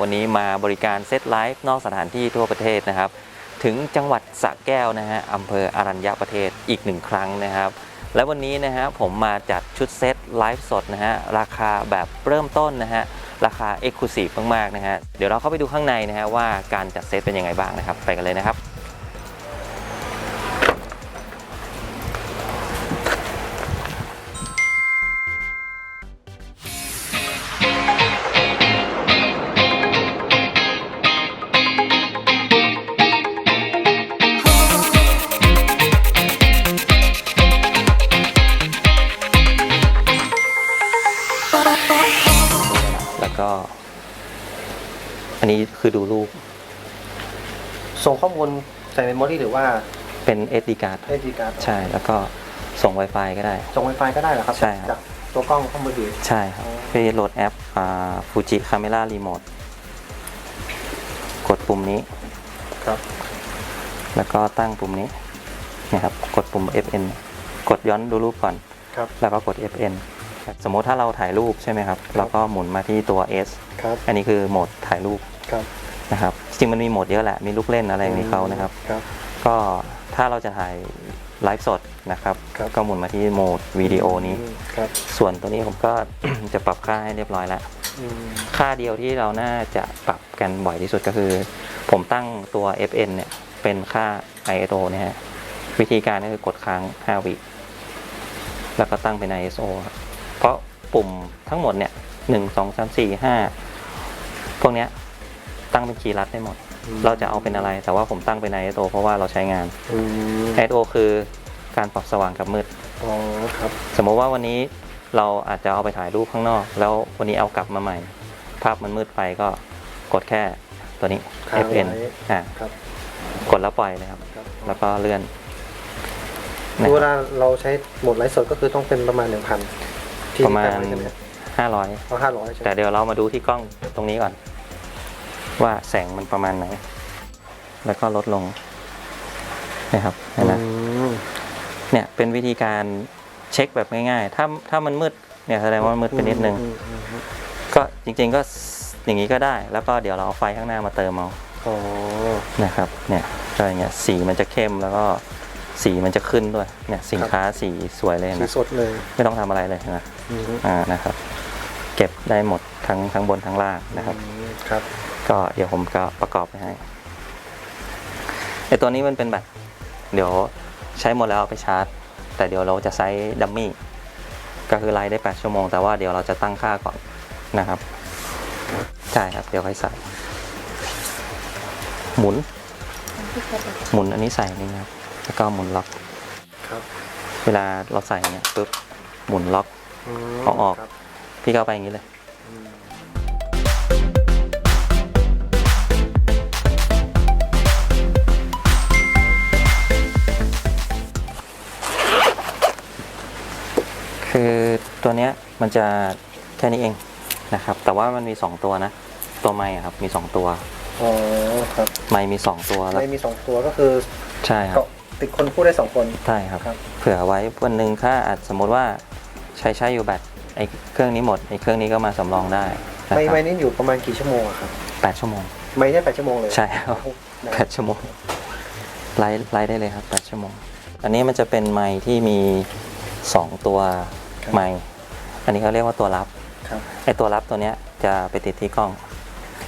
วันนี้มาบริการเซตไลฟ์นอกสถานที่ทั่วประเทศนะครับ ถึงจังหวัดสระแก้วนะฮะอำเภออารัญญประเทศอีกหนึ่งครั้งนะครับ และวันนี้นะฮะผมมาจัดชุดเซตไลฟ์สดนะฮะราคาแบบเริ่มต้นนะฮะราคาเอ็กซ์คลูซีฟมากๆนะฮะเดี๋ยวเราเข้าไปดูข้างในนะฮะว่าการจัดเซตเป็นยังไงบ้างนะครับ ไปกันเลยนะครับ ข้อมูลใส่เมมโมรี่หรือว่าเป็น SD card ได้ดีการ์ดใช่แล้วก็ส่ง Wi-Fi ก็ได้ ส่ง Wi-Fi ก็ได้เหรอครับใช่ครับ จากตัวกล้องข้อมือถือ ใช่ครับอ๋อพี่โหลดแอปฟูจิคาเมล่ารีโมทกดปุ่มนี้ ครับ แล้วก็ตั้งปุ่มนี้เนี่ยครับกดปุ่ม FN กดย้อนดูรูปก่อน ครับ แล้วก็กด FN สมมติถ้าเราถ่ายรูปใช่ไหมครับแล้วก็หมุนมาที่ตัว S ครับ อันนี้คือโหมดถ่ายรูป ครับ นะครับจริงๆมันมีโหมดเยอะแหละมีลูกเล่นอะไรอย่างนี้เขานะครับ ครับ ก็ถ้าเราจะถ่ายไลฟ์สดนะครับ ครับ ก็หมุนมาที่โหมดวิดีโอนี้ อืมครับส่วนตัวนี้ผมก็ จะปรับค่าให้เรียบร้อยแล้ว อืมค่าเดียวที่เราน่าจะปรับกันบ่อยที่สุดก็คือ ผมตั้งตัว FN เนี่ย เป็นค่า ISO เนี่ยฮะวิธีการก็คือกดค้าง 5 วิ แล้วก็ตั้งเป็น ISO ครับเพราะปุ่มทั้งหมดเนี่ย 1 2 3 4 5 พวกเนี้ย ตั้งเป็นคีย์ลัดได้หมด เราจะเอาเป็นอะไร แต่ว่าผมตั้งเป็น ISO เพราะว่าเราใช้งานอืม ISO คือการปรับสว่างกับมืด อ๋อครับ สมมติว่าวันนี้เราอาจจะเอาไปถ่ายรูปข้างนอก แล้ววันนี้เอากลับมาใหม่ ภาพมันมืดไปก็กดแค่ตัวนี้ ค้างไว้ FN อ่าครับ กดแล้วปล่อยเลยครับ ครับแล้วก็เลื่อนคือเวลาเราใช้โหมดไลฟ์สดก็คือต้องเป็นประมาณหนึ่งพันที่ประมาณตั้งไว้ใช่ไหม500เอาห้าร้อยใช่ไหมแต่เดี๋ยวเรามาดูที่กล้องตรงนี้ก่อน ว่าแสงมันประมาณไหน แล้วก็ลดลงนะครับเห็นไหมอืมเนี่ยเป็นวิธีการเช็คแบบง่ายๆ ถ้าถ้ามันมืดเนี่ยแสดงว่ามันมืดไปนิดนึงอืมอืมอืมก็จริงๆก็อย่างนี้ก็ได้ แล้วก็เดี๋ยวเราเอาไฟข้างหน้ามาเติมเอาอ๋อนะครับเนี่ยก็อย่างเงี้ยสีมันจะเข้มแล้วก็สีมันจะขึ้นด้วยเนี่ยสินค้าสีสวยเลยสีนะสดเลยไม่ต้องทำอะไรเลยนะอืมอ่านะครับ เก็บได้หมดทั้งทั้งบนทั้งล่างนะครับอืมครับ ก็เดี๋ยวผมก็ประกอบไปให้ไอตัวนี้มันเป็นแบบเดี๋ยวใช้หมดแล้วเอาไปชาร์จ แต่เดี๋ยวเราจะใช้ดัมมี่ก็คือไลฟ์ได้ 8 ชั่วโมง แต่ว่าเดี๋ยวเราจะตั้งค่าก่อนนะครับใช่ครับ เดี๋ยวค่อยใส่ หมุน หมุนอันนี้ใส่นี่ครับ แล้วก็หมุนล็อกครับ เวลาเราใส่เนี่ยปุ๊บหมุนล็อกมเอาออกครับพี่ก็เอาไปอย่างนี้เลย มันจะแค่นี้เองนะครับ แต่ว่ามันมี 2 ตัวนะ ตัวไม้อะครับมี 2 ตัวอ๋อครับไม้มี 2 ตัวแล้วไม่มีสองตัวก็คือใช่ครับเกาะติดคนพูดได้สองคน ใช่ครับ ครับ เผื่อไว้วันหนึ่งถ้าอาจสมมติว่าใช้ใช้อยู่แบตไอ้เครื่องนี้หมดไอ้เครื่องนี้ก็มาสำรองได้นะไม่ครัไม่นี่อยู่ประมาณกี่ชั่วโมงอะครับแปดชั่วโมง ไม่ได้แปดชั่วโมงเลยใช่ครับ โอ้โหนะแปดชั่วโมงไลฟ์ไลฟ์ได้เลยครับแปดชั่วโมง อันนี้มันจะเป็นไม้ที่มี 2 ตัวไม้ อันนี้เขาเรียกว่าตัวรับครับไอ้ตัวรับตัวเนี้ยจะไปติดที่กล้อง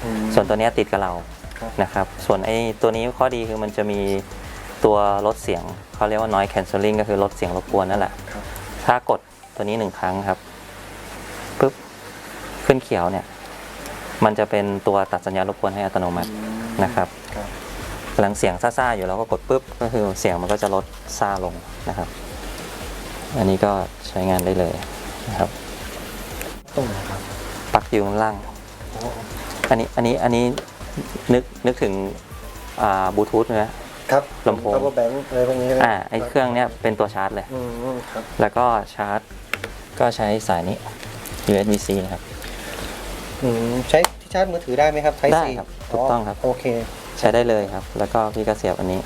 อืม ส่วนตัวเนี้ยติดกับเราครับ นะครับ ส่วนไอ้ตัวนี้ข้อดีคือมันจะมีตัวลดเสียงเขาเรียกว่า noise cancelling ก็คือลดเสียงรบกวนนั่นแหละ ครับถ้ากดตัวนี้หนึ่งครั้งครับปุ๊บขึ้นเขียวเนี่ย มันจะเป็นตัวตัดสัญญาณรบกวนให้อัตโนมัติอืมนะครับ ครับกำลังเสียงซ่าๆอยู่แล้วก็กดปุ๊บก็คือเสียงมันก็จะลดซ่าลงนะครับ อันนี้ก็ใช้งานได้เลยนะครับ ตรงไหนครับปลักอยู่ข้างล่างอ๋ออันนี้อันนี้อันนี้นึกนึกถึงอ่าบลูทูธไหมครับลำโพง power bank อะไรพวกนี้ใช่ไหมอ่าไอเครื่องเนี้ยเป็นตัวชาร์จเลยอืมครับแล้วก็ชาร์จ ก็ใช้สายนี้ USB-C นะครับอืมใช้ที่ชาร์จมือถือได้ไหมครับ Type ได้ C ครับถูกต้องครับโอเค ใช้ได้เลยครับ แล้วก็พี่ก็เสียบอันนี้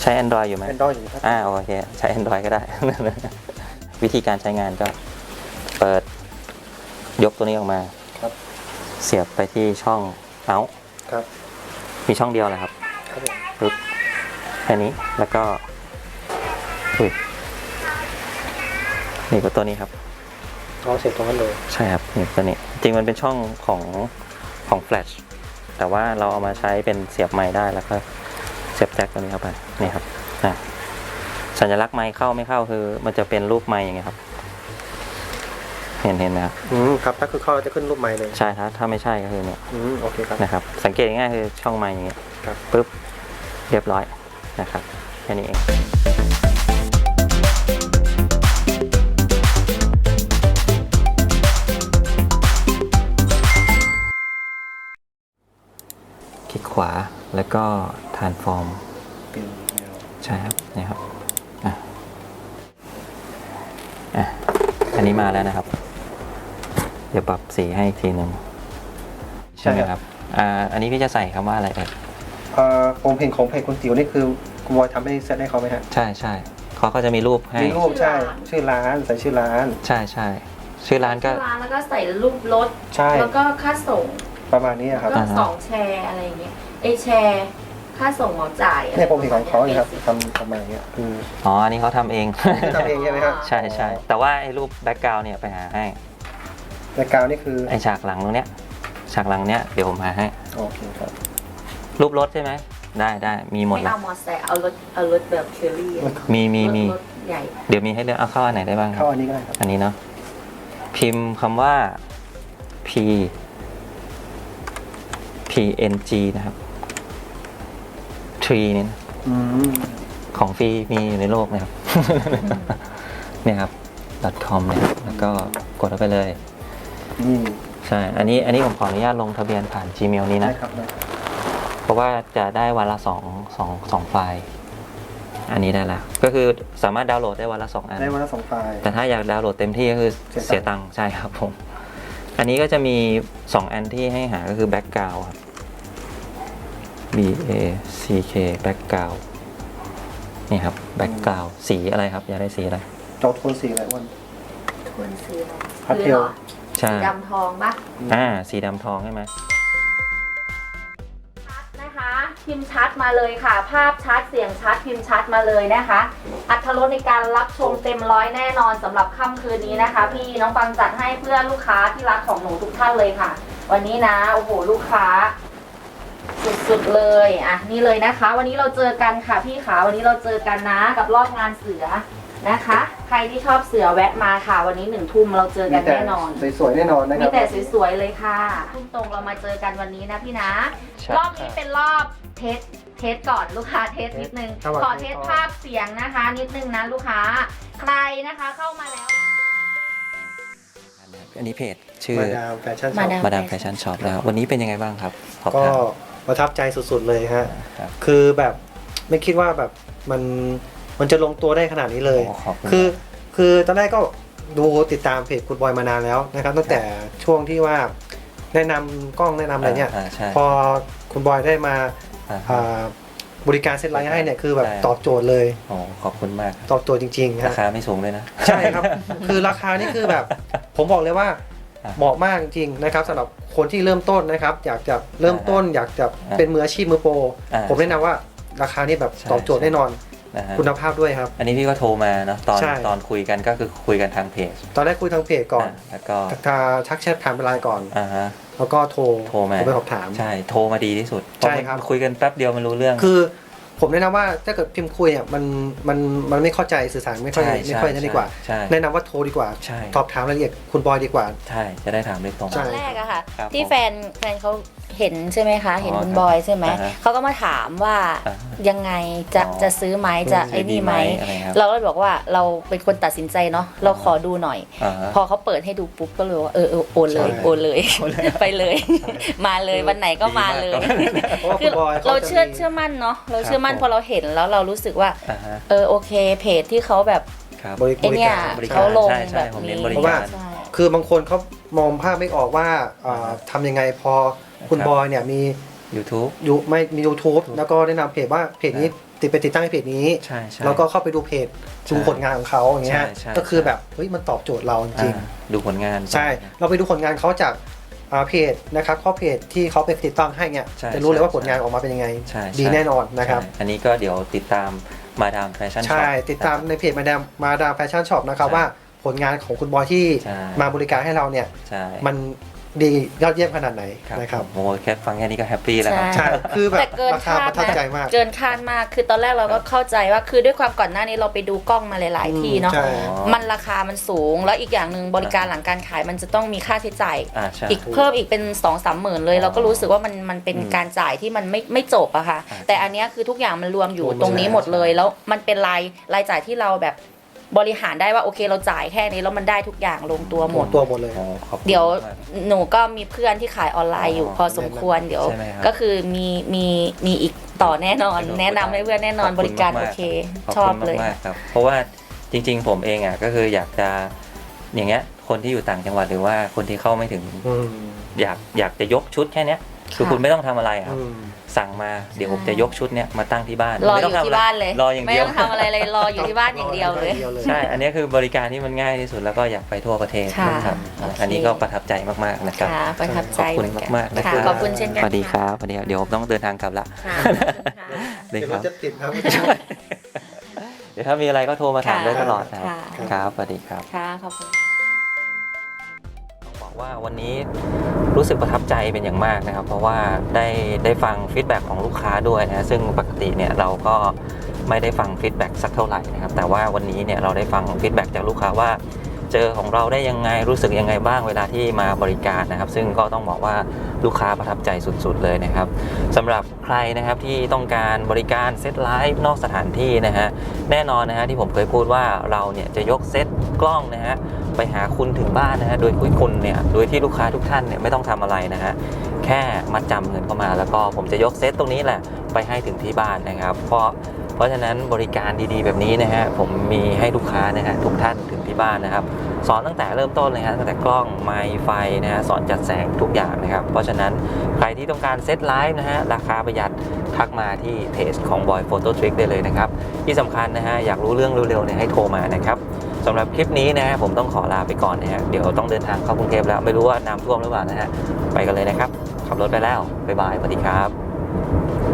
ใช้ Android อยู่ไหม Android อยู่ครับอ่าโอเค ใช้ Android ก็ได้ วิธีการใช้งานก็เปิด ยกตัวนี้ออกมา ครับ เสียบไปที่ช่องเอาครับ มีช่องเดียวเลยครับครับผมปึ๊บแค่นี้แล้วก็อุ้ยนี่ก็ตัวนี้ครับเอาเสร็จตรงนั้นเลยใช่ครับนี่ตัวนี้จริงมันเป็นช่องของของแฟลชแต่ว่าเราเอามาใช้เป็นเสียบไม้ได้แล้วก็เสียบแจ็คตัวนี้เข้าไปนี่ครับอะสัญลักษณ์ไม้เข้าไม่เข้าคือ มันจะเป็นรูปไม้อย่างเงี้ยครับ เห็นเห็นไหมครับอืมครับถ้าคือเข้าจะขึ้นรูปไม้เลยใช่ครับถ้าไม่ใช่ก็คือเนี่ยอืมโอเคครับนะครับ สังเกตง่ายๆคือช่องไม้อย่างเงี้ยครับปุ๊บเรียบร้อยนะครับแค่นี้เองคลิกขวาแล้วก็ transform เป็นแนวใช่ครับนี่ครับอะอะอันนี้มาแล้วนะครับเดี๋ยวปรับสีให้อีกทีหนึ่งใช่ไหมครับอ่าอันนี้พี่จะใส่คำว่าอะไรเอ่ยเอ่อผมเห็นของเพจคุณติ๋วนี่คือคุณบอยทำให้เซตให้เขาไหมฮะใช่ใช่เขาก็จะมีรูปให้ มีรูปใช่ ชื่อร้านใส่ชื่อร้าน ใช่ใช่ชื่อร้านก็ชื่อร้านแล้วก็ใส่รูปรถ ใช่แล้วก็ค่าส่งประมาณนี้ครับก็อ่าฮะ สองแชร์อะไรอย่างเงี้ยไอแชร์ค่าส่งเหมาจ่ายะไรเนี่ยผมเห็นของเขาเนี่ยครับบทำประมาณนี้อืมอ๋ออันนี้เขาทำเอง ทำเองใช่ไหมครับ ใช่ใช่แต่ว่าไอ้รูปแบ็กกราวเนี่ยไปหาให้ แบ็กกราวนี่คือไอ้ฉากหลังตรงเนี้ย ฉากหลังเนี้ยเดี๋ยวผมหาให้ โอเคครับรูปรถใช่ไหม ได้ได้มีหมดไม่ละเอามอไซค์เอารถเอารถแบบเคอรี่อะมีมีมีรถใหญ่ เดี๋ยวมีให้เลือกเอาเข้าอันไหนได้บ้างครัเข้าบอันนี้ก็ได้ครับอันนี้เนาะพิมพ์คำว่า p png นะครับ tree เนี่ยนะอืมของฟรีมีอยู่ในโลกนะครับ เนี่ยครับ .com เนี่ยแล้วก็กดเข้าไปเลย นี่ใช่ อันนี้อันนี้ผมขออนุญาตลงทะเบียนผ่าน Gmail นี้ได้นะครับได้เพราะว่าจะได้วันละสองสองสองไฟล์ อันนี้ได้แล้วก็คือสามารถดาวน์โหลดได้วันละสองอัน ได้วันละสองไฟล์ แต่ถ้าอยากดาวน์โหลดเต็มที่ก็คือเสีเสียยตัตังงค์ค์ใช่ครับผม อันนี้ก็จะมี 2 อันที่ให้หาก็คือ background ครับ B A C K background นี่ครับ background สีอะไรครับ อยากได้สีอะไร จอโทนสีอะไรอ้วนทวนสีอะไรพาสเทลคือหรอ ใช่ สีดำทองปะอ่า สีดำทองใช่ไหมชัดนะคะ พิมพ์ชัดมาเลยค่ะ ภาพชัดเสียงชัดพิมพ์ชัดมาเลยนะคะ อัตรสในการรับชมเต็มร้อยแน่นอนสำหรับค่ำคืนนี้นะคะ พี่น้องฟังจัดให้เพื่อลูกค้าที่รักของหนูทุกท่านเลยค่ะ วันนี้นะโอ้โหลูกค้า สุดๆเลยอะนี่เลยนะคะ วันนี้เราเจอกันค่ะพี่ขาวันนี้เราเจอกันนะกับรอบงานเสือนะคะ ใครที่ชอบเสือแวะมาค่ะ วันนี้หนึ่งทุ่มเราเจอกันแน่นอน สวยๆแน่นอนนะคมีรับ แต่สวยๆเลยค่ะ ทุ่มตรงเรามาเจอกันวันนี้นะพี่นะ ใช่รอบนี้เป็นรอบเทส เทสก่อนลูกค้าเทสนิดนึง ครับ ขอเทสภาพเสียงนะคะ นิดนึงนะลูกค้า ใครนะคะเข้ามาแล้ว อันนี้เพจชื่อมาดามแฟชั่นช็อมาปดามมาดามแฟชั่นช็อปแล้ว วันนี้เป็นยังไงบ้างครับขอบก็คุณประทับใจสุดๆเลยฮะ ครับ คือแบบไม่คิดว่าแบบมัน มันจะลงตัวได้ขนาดนี้เลยโอ้ขอบคุณคือ คือตอนแรกก็ดูติดตามเพจคุณบอยมานานแล้วนะครับ ตั้งแต่ช่วงที่ว่าแนะนำกล้องแนะนำอะไรเนี่ยาใช่พอคุณบอยได้มาอ่าอ่าบริการเซ็ตไลน์ให้เนี่ยคือแบบใช่ตอบโจทย์เลยโอ้ขอบคุณมากครับตอบโจทย์จริงๆราฮะคาไม่สูงเลยนะ ใช่ครับ คือราคานี่คือแบบ ผมบอกเลยว่าอะเหมาะมากจริงๆนะครับสำหรับคนที่เริ่มต้นนะครับ อยากจะเริ่มต้น อยากจะอะเป็นมืออาชีพมือโปรอ่าผมแนะนำว่าราคานี่แบบใช่ตอบโจทย์แน่นอน นะฮะคุณภาพด้วยครับ อันนี้พี่ก็โทรมาเนาะตอนใช่ ตอนคุยกันก็คือคุยกันทางเพจตอนแรกคุยทางเพจก่อนะแล้วก็ทาทักแชทผ่านไลน์ก่อน อ่าฮะ แล้วก็โทรโทรมา ไปสอบถาม ใช่โทรมาดีที่สุดใช่ครับเพาะมันคุยกันแป๊บเดียวมันรู้เรื่อง คือผมแนะนำว่าถ้าเกิดพิมพ์คุยอะมันมันมันไม่เข้าใจสื่อสารไม่ค่อยใช่ไม่ค่อยนั่นดีกว่า ใช่แนะนำว่าโทรดีกว่าใช่ สอบถามรายละเอียดคุณบอยดีกว่า ใช่จะได้ถามโดยตรง ใช่ ตอนแรกอะค่ะ ครับที่ผม แฟนแฟนเขา เห็นใช่ไหมคะ เห็นอ๋อคุณครับบอยใช่ไหม อ่าฮะเขาก็มาถามว่าอ่ายังไงจะอ๋อจะซื้อไหมจะไอ้นี่ไหมอะไรครับ เราก็เลยบอกว่าเราเป็นคนตัดสินใจเนาะเราขอดูหน่อย อ่าฮะ พอเขาเปิดให้ดูปุ๊บก็เลยว่าเออเออโอนเลยใช่ โอนเลย ไปเลย มาเลยวันไหนก็มาเลย เพราะว่าคืคุอณบอยขเราจะเชื่อมี เชื่อมั่นเนาะเราเชื่อมั่นครับ พอเราเห็นแล้วเรารู้สึกว่า อ่าฮะเออโอเคเพจที่เขาแบบครับบริ ไอเนี่ยบริการเขาลงใช่ใช่แบบผมเน้นี้นบริเพราะว่าการ ใช่คือบางคนเขามองภาพไม่ออกว่าอ่าทำยังไงพอ คุณครับบอยเนี่ยมี YouTube ยูไม่มี YouTube แล้วก็แนะนำเพจว่าเพจนี้ติดไปติดตั้งให้เพจนี้ ใช่ใช่ แล้วก็เข้าไปดูเพจดูผลงานของเขาอย่างเงี้ยใช่ใช่ ก็คือแบบเฮ้ยมันตอบโจทย์เราจริงอ่าดูผลงาน ๆใช่ เราไปดูผลงานเขาจากอ่าเพจนะครับข้อเพจที่เขาไปติดตั้งให้เนี่ยใช่จะรู้เลยว่าใช่ผลงานออกมาเป็นยังไง ใช่ดีใช่ แน่นอนนะครับ ใช่อันนี้ก็เดี๋ยวติดตามมาดามแฟชั่น ใช่ติดตามในเพจมาดามมาดามแฟชั่นช็อปนะครับใช่ว่าผลงานของคุณบอยที่ใช่ มาบริการให้เราเนี่ย ใช่ มัน ดียอดเยี่ยมขนาดไหนครับนะครับโอ้โหแค่ฟังแค่นี้ก็แฮปปี้แล้วครับใช่คือแบแต่บเกินราคาคาดประทับนะใจมาก เกินคาดมากคือตอนแรกเราก็เข้าใจว่าคือด้วยความก่อนหน้านี้เราไปดูกล้องมาหลาย ๆ ที่เนาะใช่มันราคามันสูง แล้วอีกอย่างหนึ่งบริการหลังการขายมันจะต้องมีค่าใช้จ่ายอ่าใช่อีกเพิ่มอีกเป็น2องสามหมื่นเลยอ๋อเราก็รู้สึกว่ามันมันเป็นอืมการจ่ายที่มันไม่ไม่จบอะค่ะอ่าแต่อันเนี้ยคือทุกอย่างมันรวมอยู่รวมตรงนี้ใช่หมดเลยใช่แล้วมันเป็นรายรายจ่ายที่เราแบบ บริหารได้ว่าโอเคเราจ่ายแค่นี้แล้วมันได้ทุกอย่างลงตัวหมด ตัวหมดเลยโอ้ขอบคุณเดี๋ยวมาก หนูก็มีเพื่อนที่ขายออนไลน์อยู่อ๋อพอสมควรเดี๋ยว ใช่ไหมครับก็คือมีมีมีอีกต่อแน่นอน เดี๋ยวแนะนำให้เพื่อนแน่นอนขอบคุณบริการมากๆ โอเค ขอบชอบคุณเลย มากๆครับเพราะว่าจริงๆ ผมเองอะก็คืออยากจะอย่างเงี้ยคนที่อยู่ต่างจังหวัดหรือว่าคนที่เข้าไม่ถึง อืม อยากอยากจะยกชุดแค่เนี้ย คือค่ะคุณไม่ต้องทำอะไรครับอืมสั่งมาเดี๋ยวผมจะยกชุดเนี้ยมาตั้งที่บ้านรอไม่อต้ยู่ทำที่อะไรบ้านเลย รออย่างไม่เดียวต้องทำอะไรเลย รออยู่ที่บ้านอย่างเดียวเลย ใช่ อันนี้คือบริการที่มันง่ายที่สุดแล้วก็อยากไปทั่วประเทศค่ะนะครับโอเค อันนี้ก็ประทับใจมากๆนะครับ ค่ะประทับใจขอบคุณเหนนมากๆนะค่ะครับขอบคุณเช่นกันสวัสดีครับสวัสดีครับเดี๋ยวผมต้องเดินทางกลับละค่ะเลยเดี๋ยวครรัถบจะติดครับ เดี๋ยวถ้ามีอะไรก็โทรมาถามค่ะได้ตลอดนะครับค่ะ ครับสวัสดีครับ ค่ะขอบคุณต้องบอก ว่าวันนี้รู้สึกประทับใจเป็นอย่างมากนะครับ เพราะว่าได้ได้ฟังฟีดแบ็กของลูกค้าด้วยนะซึ่งปกติเนี่ยเราก็ไม่ได้ฟังฟีดแบ็กสักเท่าไหร่นะครับแต่ว่าวันนี้เนี่ยเราได้ฟังฟีดแบ็กจากลูกค้าว่าเจอของเราได้ยังไงรู้สึกยังไงบ้างเวลาที่มาบริการนะครับ ซึ่งก็ต้องบอกว่าลูกค้าประทับใจสุดๆเลยนะครับสำหรับใครนะครับที่ต้องการบริการเซตไลฟ์นอกสถานที่นะฮะแน่นอนนะฮะที่ผมเคยพูดว่าเราเนี่ยจะยกเซตกล้องนะฮะ ไปหาคุณถึงบ้านนะฮะโดยคุยคุณเนี่ยโดยที่ลูกค้าทุกท่านเนี่ยไม่ต้องทำอะไรนะฮะแค่มัดจำเงินเข้ามา แล้วก็ผมจะยกเซตตรงนี้แหละไปให้ถึงที่บ้านนะครับ เพราะเพราะฉะนั้นบริการดีๆแบบนี้นะฮะผมมีให้ลูกค้านะฮะทุกท่านถึงที่บ้านนะครับ สอนตั้งแต่เริ่มต้นเลยฮะตั้งแต่กล้องไมค์ไฟนะฮะสอนจัดแสงทุกอย่างนะครับ เพราะฉะนั้นใครที่ต้องการเซตไลฟ์นะฮะราคาประหยัดทักมาที่เพจของ Boy Photo Trick ได้เลยนะครับ ที่สำคัญนะฮะอยากรู้เรื่องเร็วๆเนี่ยให้โทรมานะครับ สำหรับคลิปนี้นะฮะผมต้องขอลาไปก่อนนะฮะเดี๋ยวต้องเดินทางเข้ากรุงเทพแล้วไม่รู้ว่าน้ำท่วมหรือเปล่านะฮะไปกันเลยนะครับ ขับรถไปแล้วบ๊ายบายสวัสดีครับ